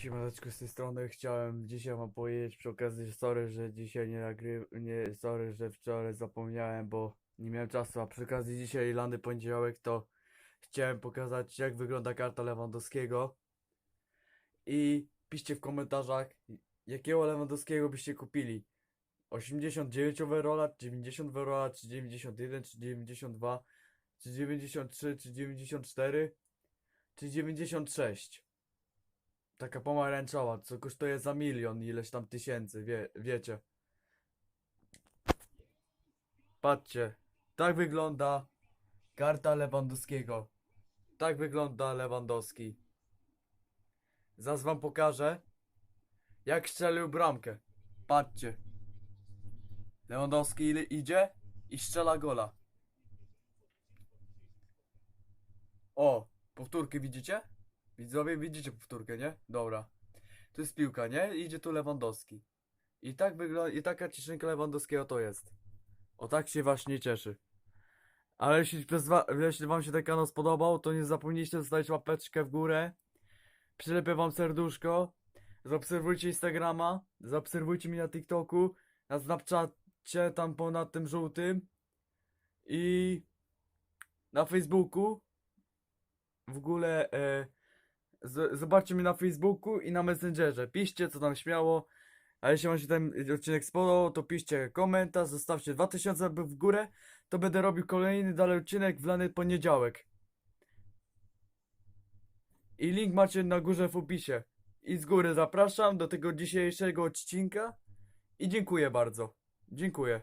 Siemaneczko z tej strony chciałem dzisiaj wam powiedzieć przy okazji, sorry, że dzisiaj nie nagry... nie, sorry, że wczoraj zapomniałem, bo nie miałem czasu, a przy okazji dzisiaj lany poniedziałek to chciałem pokazać jak wygląda karta Lewandowskiego. I piszcie w komentarzach jakiego Lewandowskiego byście kupili. 89 overalla, 90 overalla, czy 91, czy 92, czy 93, czy 94, czy 96 Taka pomarańczowa, co kosztuje za milion, ileś tam tysięcy, wie, wiecie. Patrzcie, tak wygląda karta Lewandowskiego. Tak wygląda Lewandowski. Zaraz wam pokażę, jak strzelił bramkę. Patrzcie. Lewandowski idzie i strzela gola. O, powtórkę widzicie? Widzowie, widzicie powtórkę, nie? Dobra. Tu jest piłka, nie? Idzie tu Lewandowski. I tak wygląda, i taka cieszynka Lewandowskiego to jest. O tak się właśnie cieszy. Ale jeśli, jeśli wam się ten kanał spodobał, to nie zapomnijcie zostawić łapeczkę w górę. Przylepię wam serduszko. Zaobserwujcie Instagrama. Zaobserwujcie mnie na TikToku. Na Snapchacie, tam ponad tym żółtym. I na Facebooku. W ogóle z, zobaczcie mnie na Facebooku i na Messengerze. Piszcie co tam śmiało. A jeśli wam się ten odcinek spodobał, to piszcie komentarz, zostawcie 2000 łapek w górę. To będę robił kolejny dalej odcinek w lany poniedziałek. I link macie na górze w opisie. I z góry zapraszam do tego dzisiejszego odcinka. I dziękuję bardzo. Dziękuję.